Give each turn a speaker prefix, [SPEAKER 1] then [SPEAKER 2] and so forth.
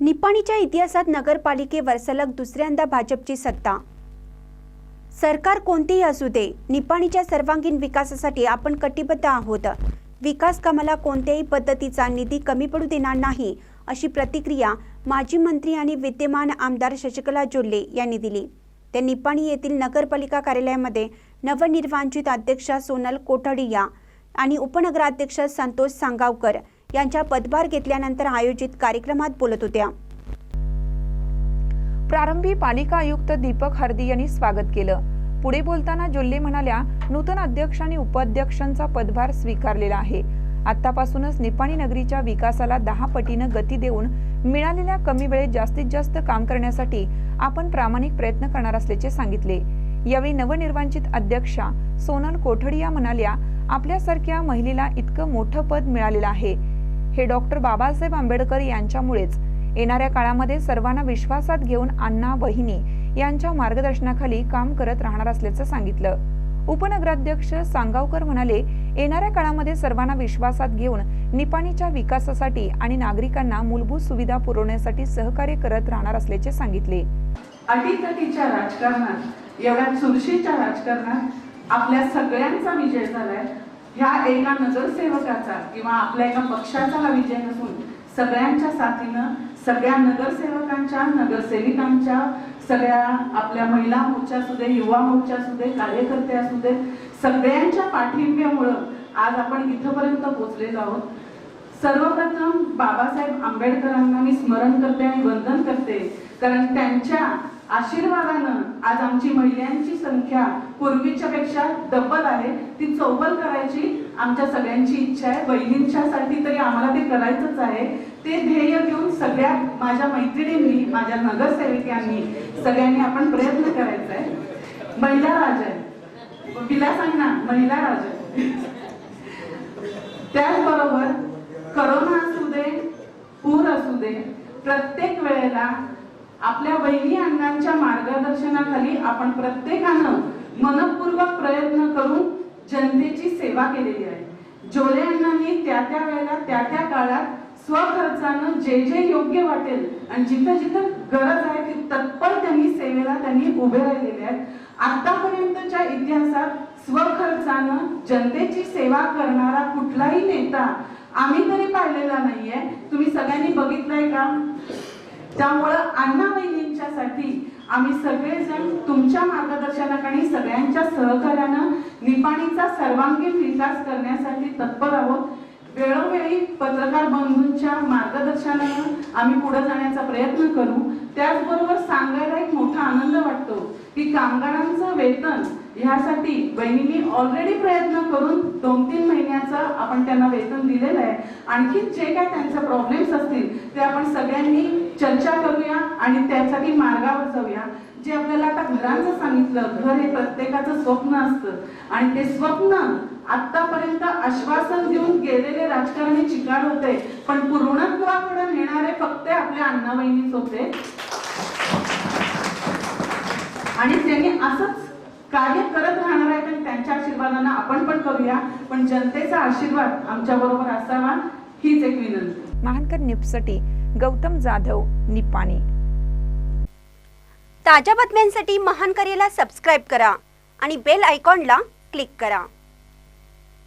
[SPEAKER 1] निपाणीच्या इतिहासात नगरपालिकेवर सलग दुसऱ्यांदा भाजपची सत्ता. सरकार कोणतेही असू दे निपाणीच्या सर्वांगीण विकासासाठी आपण कटिबद्ध आहोत. विकास कामाला कोणत्याही पद्धतीचा निधी कमी पडू देणार नाही अशी प्रतिक्रिया माजी मंत्री आणि विद्यमान आमदार शशिकला जोल्ले यांनी दिली. ते निपाणी येथील नगरपालिका कार्यालयामध्ये नवनिर्वाचित अध्यक्षा सोनल कोठडिया आणि उपनगराध्यक्ष संतोष सांगावकर यांच्या पदभार घेतल्यानंतर आयोजित कार्यक्रमात बोलत होत्या.
[SPEAKER 2] प्रारंभी पालिका आयुक्त दीपक हर्दी यांनी स्वागत केलं. पुढे बोलताना जोल्ले म्हणाल्या नूतन अध्यक्ष आणि उपाध्यक्षांचा पदभार स्वीकारलेला आहे. आतापासूनच निपाणी नगरीच्या विकासाला दहा पटीनं गती देऊन मिळालेल्या कमी वेळेत जास्तीत जास्त काम करण्यासाठी आपण प्रामाणिक प्रयत्न करणार असल्याचे सांगितले. यावेळी नवनिर्वाचित अध्यक्षा सोनल कोठडिया म्हणाल्या आपल्यासारख्या महिलेला इतकं मोठं पद मिळालेलं आहे. हे डॉक्टर बाबासाहेब आंबेडकर यांच्यामुळेच येणाऱ्या काळामध्ये सर्वांना विश्वासात घेऊन अण्णा वहिनी यांच्या मार्गदर्शनाखाली काम करत राहणार असल्याचं सांगितलं. उपनगराध्यक्ष सांगावकर म्हणाले येणाऱ्या काळामध्ये सर्वांना विश्वासात घेऊन निपाणीच्या विकासासाठी आणि नागरिकांना मूलभूत सुविधा पुरवण्यासाठी सहकार्य करत राहणार असल्याचे सांगितले.
[SPEAKER 3] अटीतटीच्या राजकारणात एवढ्या चुरशीच्या राजकारणात आपल्या सगळ्यांचा विजय झालाय. ह्या एका नगरसेवकाचा किंवा आपल्या एका पक्षाचा हा विजय नसून सगळ्यांच्या साथीनं सगळ्या नगरसेवकांच्या नगरसेविकांच्या सगळ्या आपल्या महिला मोर्चा असू दे युवा मोर्चा असू दे कार्यकर्ते असू दे सगळ्यांच्या पाठिंब्यामुळं आज आपण इथंपर्यंत पोचलेलो आहोत. सर्वप्रथम बाबासाहेब आंबेडकरांना मी स्मरण करते आणि वंदन करते कारण त्यांच्या आशीर्वादानं आज आमची महिलांची संख्या पूर्वीच्या पेक्षा डबल आहे. ती चौबल करायची आमच्या सगळ्यांची इच्छा आहे. बहिणींच्यासाठी तरी आम्हाला ते करायचंच आहे. ते ध्येय घेऊन सगळ्या माझ्या मैत्रिणींनी माझ्या नगरसेविकांनी सगळ्यांनी आपण प्रयत्न करायचा आहे. महिला राज आहे. विलासांना महिला राज आहे. त्याचबरोबर करोना असू दे पूर असू दे प्रत्येक वेळेला आपल्या वैरी अण्णांच्या मार्गदर्शनाखाली आपण प्रत्येकानं मनपूर्वक प्रयत्न करून जनतेची सेवा केलेली आहे. जोले अण्णांनी त्या त्या वेळेला त्या त्या काळात स्वखर्चानं जे जे योग्य वाटेल आणि जिथं जिथं गरज आहे ती तत्पर त्यांनी सेवेला त्यांनी उभे राहिलेले आहेत. आतापर्यंतच्या इतिहासात स्वखर्चानं जनतेची सेवा करणारा कुठलाही नेता आम्ही तरी पाहिलेला नाहीये. तुम्ही सगळ्यांनी बघितलंय का? त्यामुळं अण्णा साठी आम्ही सगळेजण तुमच्या मार्गदर्शनाखाली सगळ्यांच्या सहकार्यानं निपाणीचा सर्वांगीण विकास करण्यासाठी तत्पर आहोत. वेळोवेळी पत्रकार बंधूंच्या मार्गदर्शनानं आम्ही पुढे जाण्याचा प्रयत्न करू. त्याचबरोबर सांगायला आनंद वाटतो की कामगारांचं वेतन ह्यासाठी बहिणींनी ऑलरेडी प्रयत्न करून दोन तीन महिन्याचं आपण त्यांना वेतन दिलेलं आहे. आणखी जे काय त्यांचे प्रॉब्लेम्स असतील ते आपण सगळ्यांनी चर्चा करूया आणि त्यासाठी मार्गावर जाऊया. जे आपल्याला आता घरांचं सांगितलं घर हे प्रत्येकाचं स्वप्न असतं. आणि ते स्वप्न आतापर्यंत आश्वासन देऊन गेलेले राजकारणी चिकाड होते. पण पूर्णत्वाकडे नेणारे फक्त आपल्या अण्णा बहिणीच होते. आणि त्यांनी असंच कार्य करत राहणार आहे आणि त्यांच्या आशीर्वादानं आपण पण करूया. पण जनतेचा आशीर्वाद आमच्या बरोबर असावा हीच एक विनंती.
[SPEAKER 2] महानकर निपसाठी गौतम जाधव निपाणी.
[SPEAKER 1] ताज्या बातम्यांसाठी महान करेला सबस्क्राईब करा आणि बेल आयकॉनला क्लिक करा.